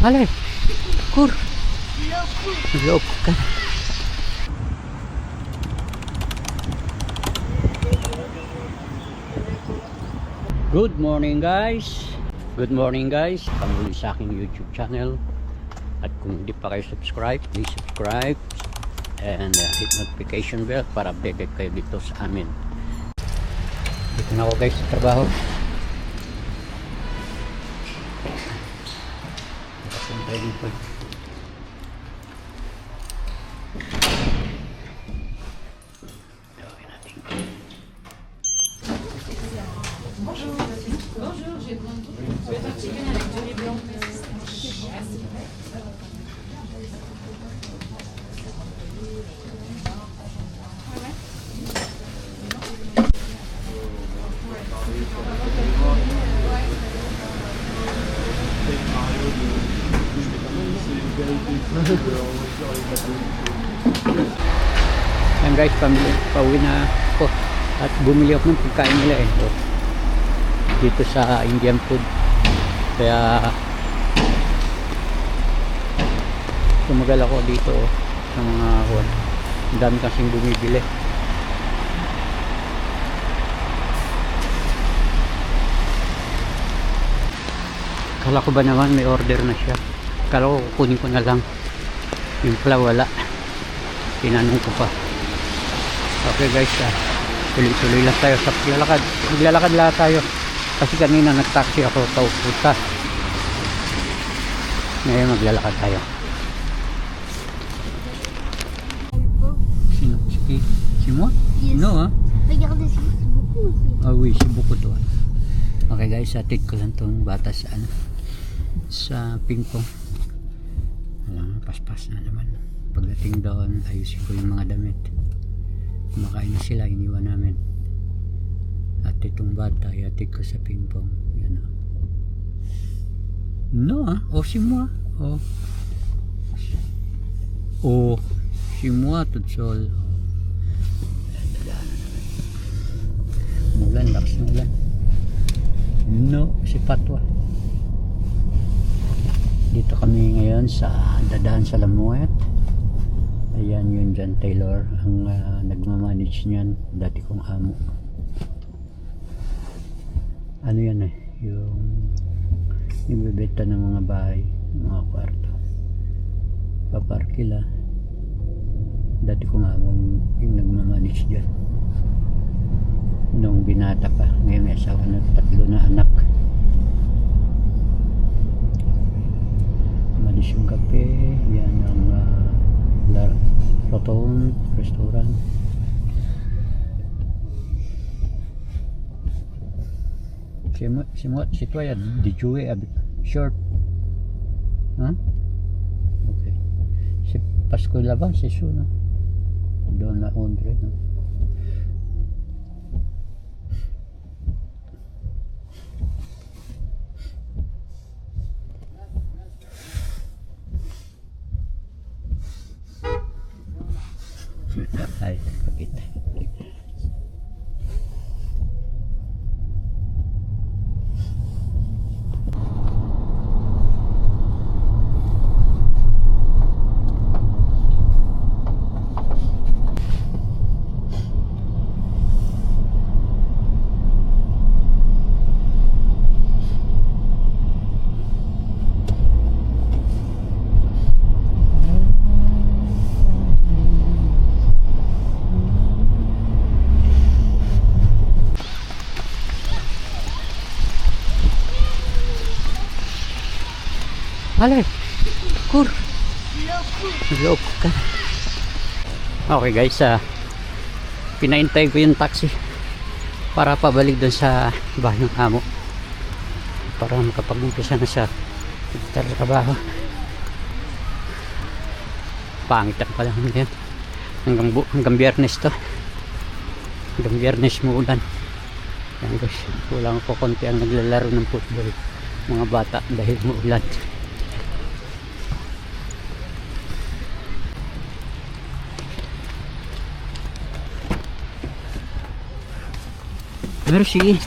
Alay, kur. Loob ka. Good morning guys. Good morning guys. Panguli sa aking YouTube channel. At kung hindi pa kayo subscribe, please subscribe and uh, hit notification bell para updated kayo dito sa amin. Dito na ako guys sa trabaho. Tapos yung training Yan guys, pamili, pauwi na ako. At bumili ako ng pagkain nila eh. So, dito sa Indian food. Kaya tumagal ako dito oh, sa mga kuwan. Ang dami kasing bumibili. Kala ko ba naman may order na siya. Kala ko kukunin ko na lang. Yung pala wala. Tinanong ko pa. Okay guys, ah, tuloy-tuloy lang tayo sa paglalakad. Maglalakad lang tayo. Kasi kanina nag-taxi ako pauputa. Ngayon maglalakad tayo. Sino? Si, si mo? Yes. No ah. Ah oui, si Buko to. Okay guys, atid ko lang tong bata sa ano sa pingpong. Alam, paspas na naman. Pagdating doon, ayusin ko yung mga damit. Kumakain na sila, iniwan namin. At itong bata, iatid ko sa pingpong. Yan o. No ah, o si mo ah. O. O, si mo ah, tutsol. O. Mulan, lakas ng ulan. No, si Patwa. Dito kami ngayon sa dadaan sa Lamuet. Ayan yun John Taylor ang ah, nagmamanage niyan. Dati kong amo. Ano yan eh? Yung ibibenta ng mga bahay, mga kwarto. Paparkila. Dati kong amo yung nagmamanage dyan nung binata pa. Ngayon may asawa na tatlo na anak. Malis yung kape. Yan ang uh, lar roton, restaurant. Si mo, si mo, si Toya, di Chewy, abi, short. Ha? Okay. Si Pasko Laban, si Su, no? Doon na Andre, no? Ay, pakita. Alay, kur. Loob ka. Okay guys, ah, pinaintay ko yung taxi para pabalik doon sa bahay ng amo. Para makapag-umpisa na siya. Trabaho pangit ang pala ngayon. Hanggang, bu- hanggang biyernes to. Hanggang biyernes mo ulan. Yan guys. Kulang ko konti ang naglalaro ng football mga bata dahil mo ulan Merci.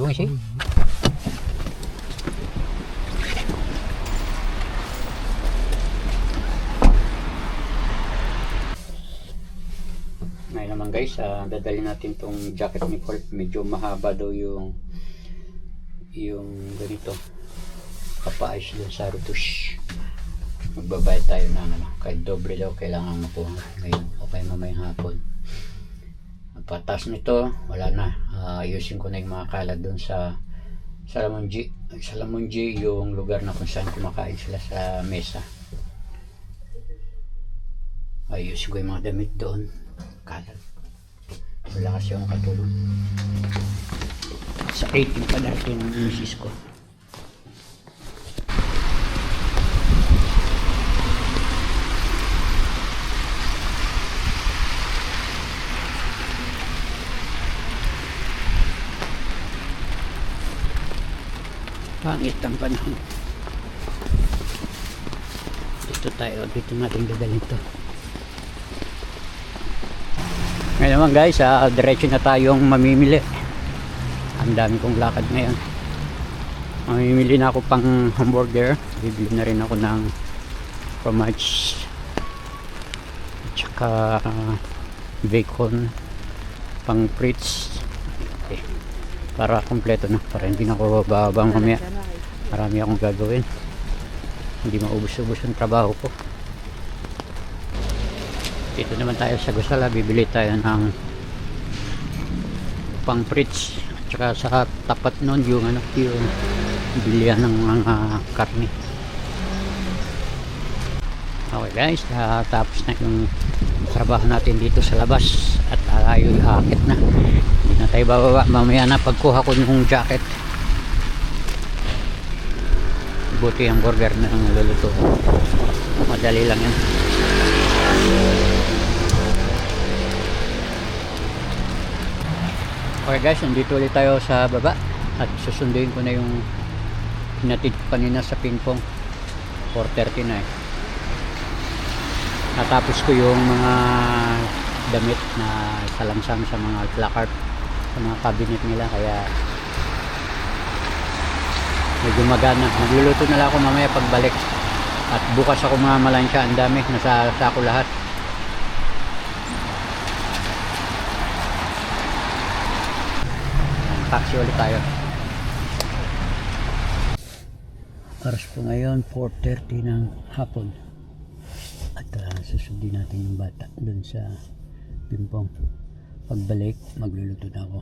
Bon ici Ngayon naman guys, ah, dadalhin natin tong jacket ni Paul. Medyo mahaba daw yung yung ganito kapaayos doon sa rutush. Magbabayad tayo ng ano, kahit doble daw kailangan makuha ngayon o kaya mamayang hapon. Pagpatas nito, wala na. Ayusin ko na yung mga kalat doon sa Salamonji. Salamonji yung lugar na kung saan kumakain sila sa mesa. Ayusin ko yung mga damit doon. Kalat. Wala kasi akong katulong. Sa 18 pa dati ng misis ko. Pangit ang panahon. Dito tayo, dito natin dadalhin to. Ngayon naman guys, ah, diretso na tayong mamimili. Ang dami kong lakad ngayon. Mamimili na ako pang hamburger. Bibili na rin ako ng fromage. Tsaka ah, bacon. Pang frites. Para kompleto na. Para hindi na ako bababa mamaya. Marami akong gagawin. Hindi maubos-ubos ang trabaho ko. Dito naman tayo sa Gusala. Bibili tayo ng pang frites. At saka sa tapat nun yung ano, yung bilihan ng mga karne. Okay guys, ah, tapos na yung trabaho natin dito sa labas at tayo akit na. Na tayo bababa. Mamaya na pagkuha ko yung jacket. Buti ang burger na ang luluto. Madali lang yan. Okay guys, nandito ulit tayo sa baba at susunduin ko na yung hinatid ko kanina sa pingpong 4.30 na eh natapos ko yung mga damit na salangsang sa mga placard sa mga cabinet nila kaya medyo magana. Magluluto na lang ako mamaya pagbalik. At bukas ako mga malansya. Ang dami. Nasa sako lahat. Taxi ulit tayo. Oras po ngayon 4.30 ng hapon. At uh, susundin natin yung bata dun sa pimpong pagbalik magluluto na ako.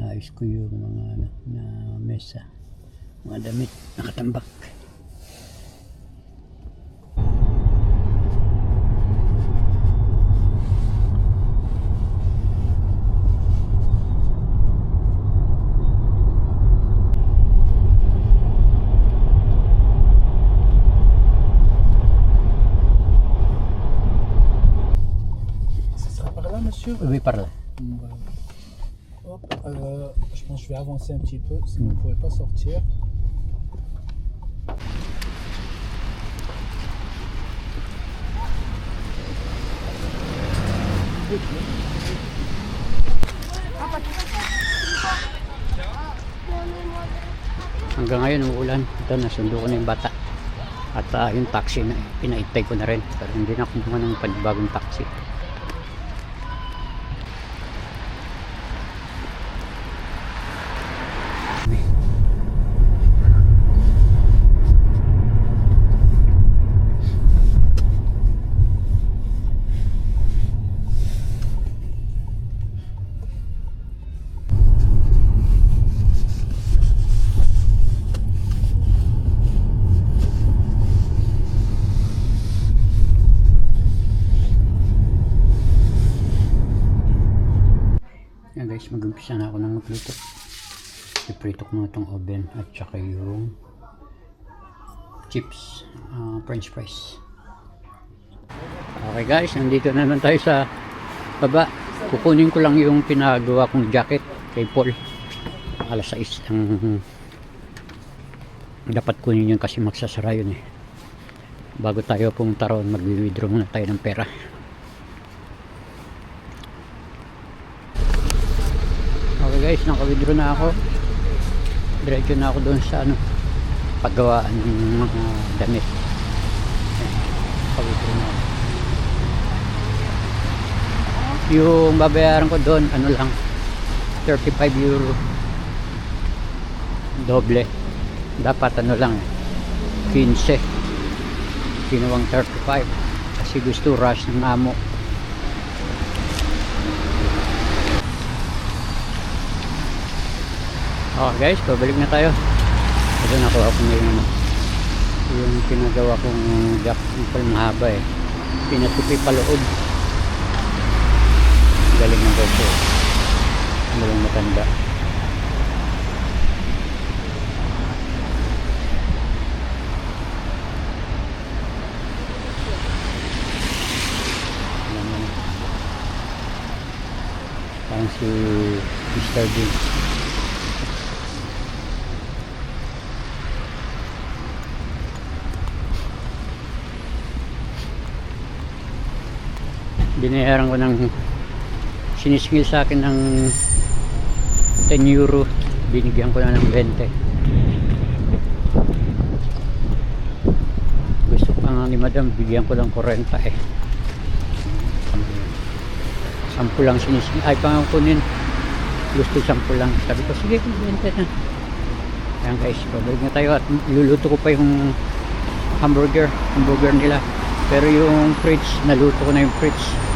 Naayos ko yung mga ano, na mesa. Mga damit nakatambak sera par là, oui Voilà. Hop, euh, je pense que je vais avancer un petit peu, sinon vous ne pourrez pas sortir. hanggang ngayon umuulan ito nasundo ko na yung bata. At ah, yung taxi na pinaitay ko na rin. Pero hindi na kumuha ng panibagong taxi mag-umpisa na ako ng magluto. Iprito ko na itong oven at saka yung chips, ah, french fries. Okay guys, nandito na naman tayo sa baba. Kukunin ko lang yung pinagawa kong jacket kay Paul. Alas 6 ang dapat kunin yun kasi magsasara yun eh. Bago tayo pumunta roon, mag-withdraw muna tayo ng pera. Okay guys, naka-withdraw na ako. diretso na ako doon sa ano, paggawaan ng mga damit. Pagod na ako. Yung babayaran ko doon, ano lang, 35 euro. Doble. Dapat ano lang, 15. Ginawang 35. Kasi gusto rush ng amo. Oh guys, pabalik na tayo. Ito nakuha ko na yung ano, yung pinagawa kong jack yung mahaba eh. Pinatupi pa loob. Galing ng eh. Galing matanda. Mo na. Parang si Mr. Bean. Binayaran ko ng sinisingil sa akin ng 10 euro. Binigyan ko na ng 20 gusto pa nga ni madam bigyan ko lang 40 eh. Sampu lang sinisingil. Ay pangakunin gusto sampu lang. Sabi ko sige 20 na. Yan guys pabalik na tayo at luluto ko pa yung hamburger hamburger nila. Pero yung fridge naluto ko na yung fridge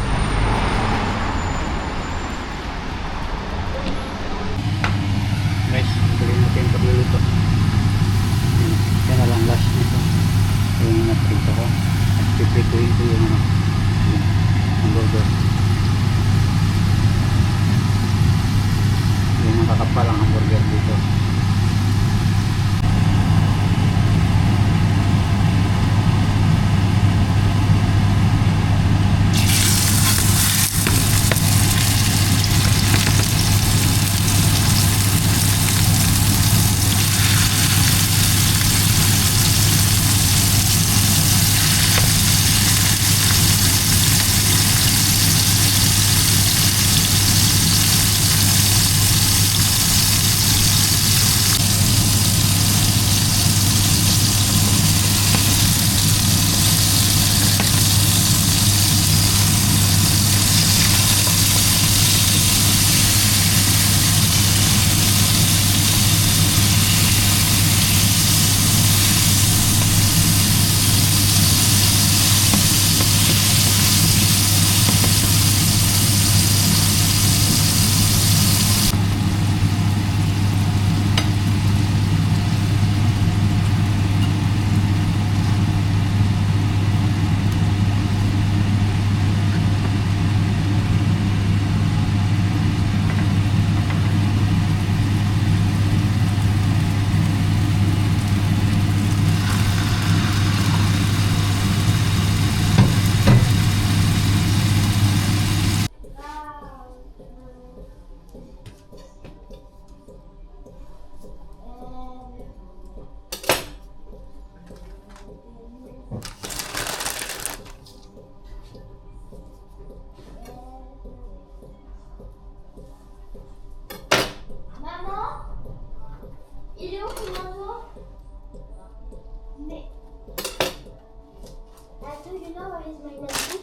you know where is my manteau?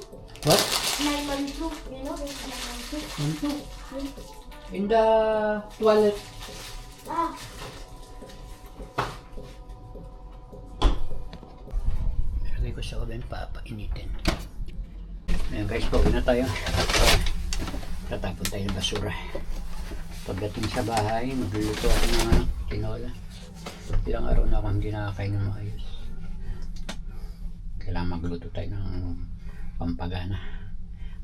what? My manteau, you know where is my manteau? in the toilet Ah, Lagay ko sa oven papainitin. Ayan guys, pauwi na tayo. Tatapon tayo ng basura. Pagdating sa bahay, magluluto ako ng tinola. Ilang araw na ako hindi nakakain ng maayos. Kailangan magluto tayo ng pampagana.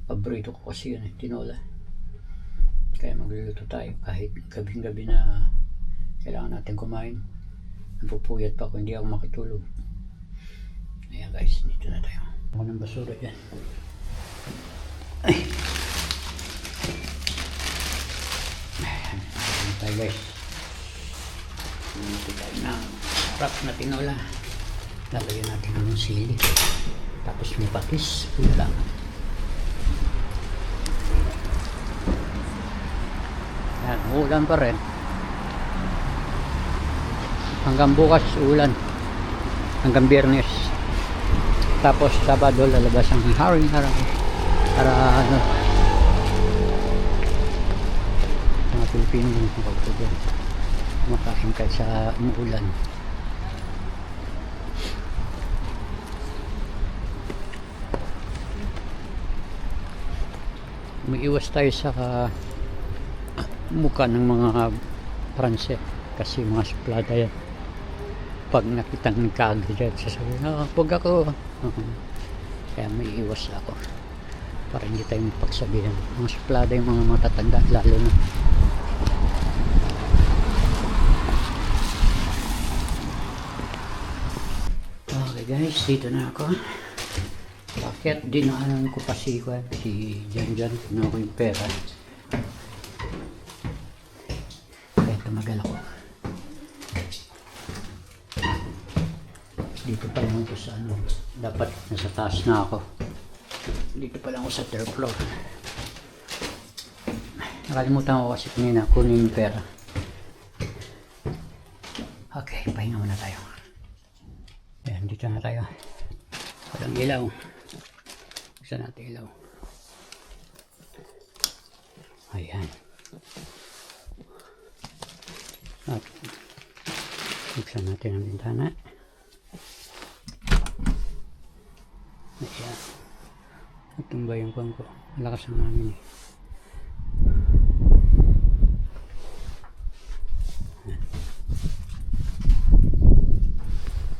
Paborito ko kasi yun eh, tinola. Kaya magluluto tayo kahit gabing-gabi na kailangan natin kumain. Napupuyat pa ako, hindi ako makitulog. Ayan guys, dito na tayo. Ako ng basura dyan. Ay. Ayan tayo guys. Dito tayo ng wrap na tinola. Lalagyan natin ng sili. Tapos may patis, ulam. Yan, ulam pa rin. hanggang bukas ulan hanggang biyernes tapos sabado lalabas ang haring harang para ano mga Pilipino magpapagod doon makain kahit sa umuulan umiiwas tayo sa mukha ng mga Pranse kasi mga suplada yan. Pag nakitang nagkaagad sasabihin ah huwag ako. Oo. kaya may iwas ako. Para hindi tayo mapagsabihan. Mga suplada yung mga matatanda lalo na. Okay guys dito na ako bakit dinaanan ko pa si Juan, si Jan Jan kinuha ko yung pera. Kaya tumagal ako dito pa lang ako sa ano dapat nasa taas na ako. Dito pa lang ako sa third floor. Nakalimutan ko kasi kanina kunin yung pera. Okay pahinga muna tayo. Ayan dito na tayo. Walang ilaw buksan natin ilaw ayan at buksan natin ang bintana Ayan. Natumba yung kwan ko. Malakas ang hangin eh.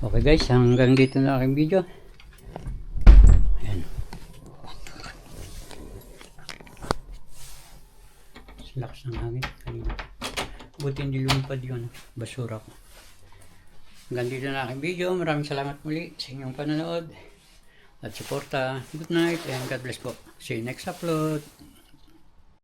Okay guys, hanggang dito na aking video. Ayan. Lakas ng hangin kanina. Buti hindi lumipad yun. Basura ko. Hanggang dito na aking video. Maraming salamat muli sa inyong panonood at suporta. Good night and God bless po. See you next upload.